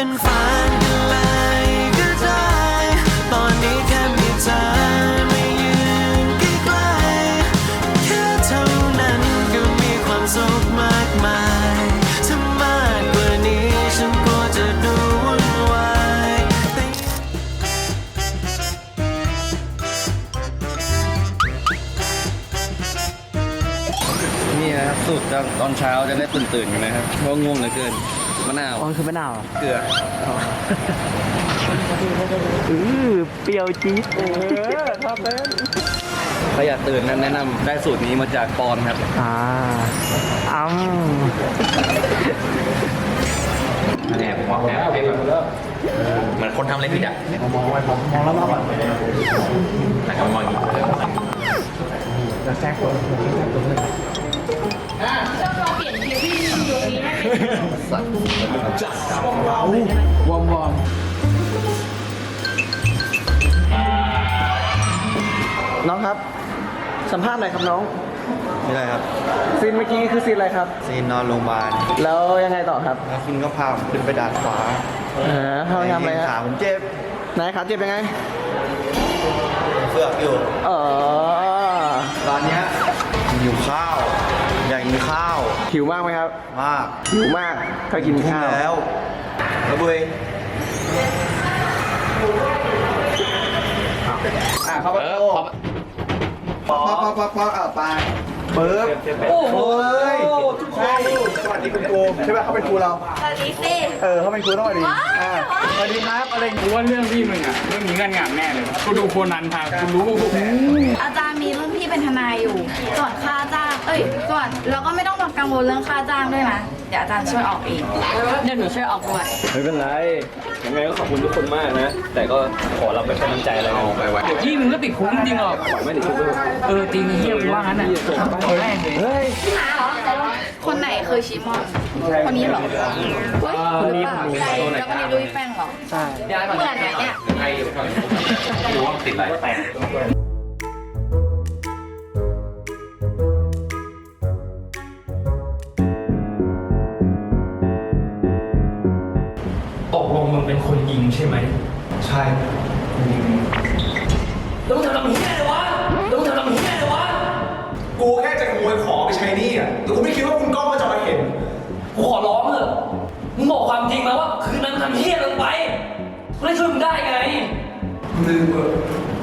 เป็นแฟนกันเลยก็ได้ตอนนี้แค่มีเธอมายืนใกล้ๆแค่เท่านั้นก็มีความสุขมากมายถ้ามากกว่านี้ฉันก็จะดูวุ่นวายแต่นี่นะครับสูตรตอนเช้าจะได้ตื่นตื่นๆกันนะครับเพราะง่วงเหลือเกิน มะนาว อ๋อคือมะนาวเกลือ อือเปรี้ยวจี๊ดเออชอบเล่นใครอยากตื่นนั้นแนะนำได้สูตรนี้มาจากปอนครับ อ่าอ้ำแอบมองแอบให้แบบเหมือนคนทำอะไรผิดอะมองไว้มองมองแล้วมองแบบไหนก็มองอย่างนี้น้ องครับ สัมภาษณ์หน่อยครับน้อง นี่อะไรครับซีนเมื่อกี้คือซีนอะไรครับ ซีนนอนโรงพยาบาลแล้วยังไงต่อครับแล้วคุณก็พาผมขึ้นไปดาดฟ้าเออเขาทำอะไรขาฮะผมเจ็บไหนขาเจ็บยังไงเฟือกอยู่ เออ หิวมากไหมครับ มากหิวมากก็กินทุ่มข้าวแล้วระเบยอะเข้าประตูป๊อกป๊อกป๊อกป๊อกอะไปปึ๊บโอ้โหใช่สวัสดีคุณครู ใช่ไหมเขาเป็นครูเราสวัสดีสิเออเขาเป็นครูต้องสวัสดีอ่าสวัสดีครับอะไรอย่างกูว่าเรื่องพี่มึงอะเรื่องนี้งานงานแน่เลยกูดูโคนันทางกูรู้อาจารย์มีรุ่นพี่เป็นทนายอยู่ส่วนค่าจ้าง เอ้ยส่วนเราก็ไม่ต้องกังวลเรื่องค่าจ้างด้วยนะ เดี๋ยวอาจารย์ช่วยออกเอง เดี๋ยวหนูช่วยออกด้วย ไม่เป็นไร ยังไงก็ขอบคุณทุกคนมากนะ แต่ก็ขอรับไปเป็นน้ำใจอะไรกันไปไว้เดี๋ยวพี่มึงก็ติดคุกจริงๆหรอกไม่ได้ชุบเลยเออจริงเฮียกูว่างั้นอะเอาแรกเลยเฮ้ยคนไหนเคยชิมอน คนนี้เหรอเฮ้ยคนนี้แล้วคนนี้ลุยแป้งเหรอ ใช่เหมือนไหมเนี่ยรู้ว่าติดอะไรตกลงมึงเป็นคนยิงใช่ไหม ใช่แล้วมึงทำทำเฮียเลยวะแล้วมึงทำทำเฮียเลยวะ กูแค่ มาว่าคืนนั้นมึงทำเฮียลงไปกูได้ช่วยมึงได้ไง ลืมเออ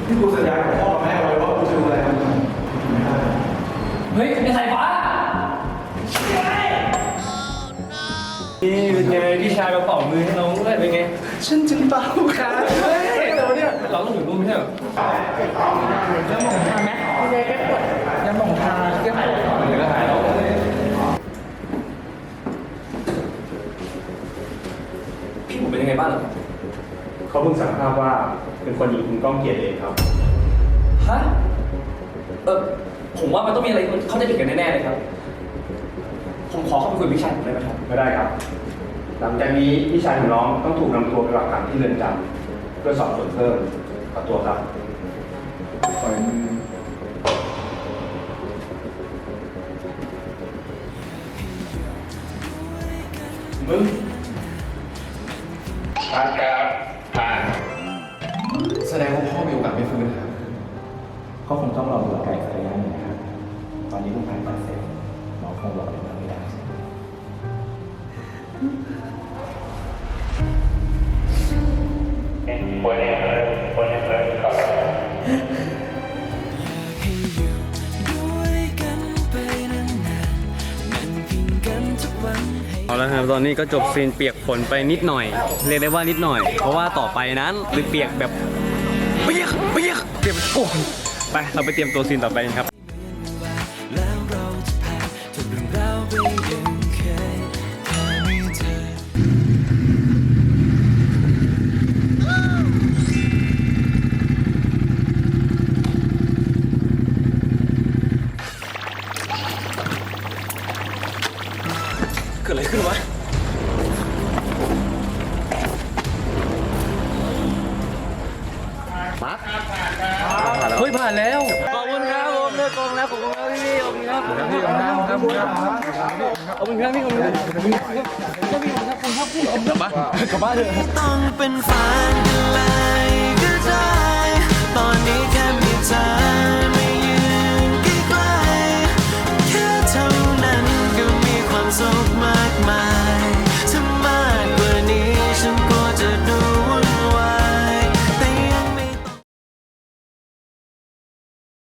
ที่กูสัญญากับพ่อกับแม่ไว้ว่ากูจะดูแลมึงเฮ้ยไอ้สายฟ้านี่เป็นไงพี่ชายมาเป่ามือให้น้องด้วยเป็นไงฉันจึงเป่าค่ะเฮ้ยแต่วันเนี้ยเราต้องอยู่รูปไม่ใช่เหรอยังมองทาแก้มปวด หรือก็หายแล้วพี่ผมเป็นยัง ไงบ้างเหรอเขาเพิ่งสารภาพว่าเป็นคนยิงคุณก้องเกียรติเองครับ ฮะเออผมว่ามันต้องมีอะไรเข้าใจผิดกันแน่ๆเลยครับ ผมขอเข้าไปคุยกับพี่ชายผมได้ไหมครับ ไม่ได้ครับ หลังจากนี้พี่ชายของน้องต้องถูกนำตัวไปฝากขังที่เรือนจำเพื่อสอบสวนเพิ่มขอตัวครับขอ มือมึงผ่านครับผ่านแสดงว่าพ่อมีโอกาสไม่ฟื้นครับ ก็คงต้องรอดูอาการอีกระยะหนึ่งนะครับ ตอนนี้คุณผ่านตัดเสร็จหมอคงบอกอะไรมากไม่ได้ให้ ให้เอาละครับ ตอนนี้ก็จบซีนเปียกฝนไปนิดหน่อย เรียกได้ว่านิดหน่อย เพราะว่าต่อไปนั้นหรือเปียกแบบเปียกเปียกเปียกโอ้ยไป เราไปเตรียมตัวซีนต่อไปกันครับ กิดอะไรขึ้นวะเฮ้ยผ่านแล้ว ขอบคุณครับผมเลิกกองแล้วขอบคุณครับพี่ขอบคุณครับขอบคุณครับเอาเป็นครับพี่เอาเป็นครับต้องเป็นแฟนกันเลย มากมาย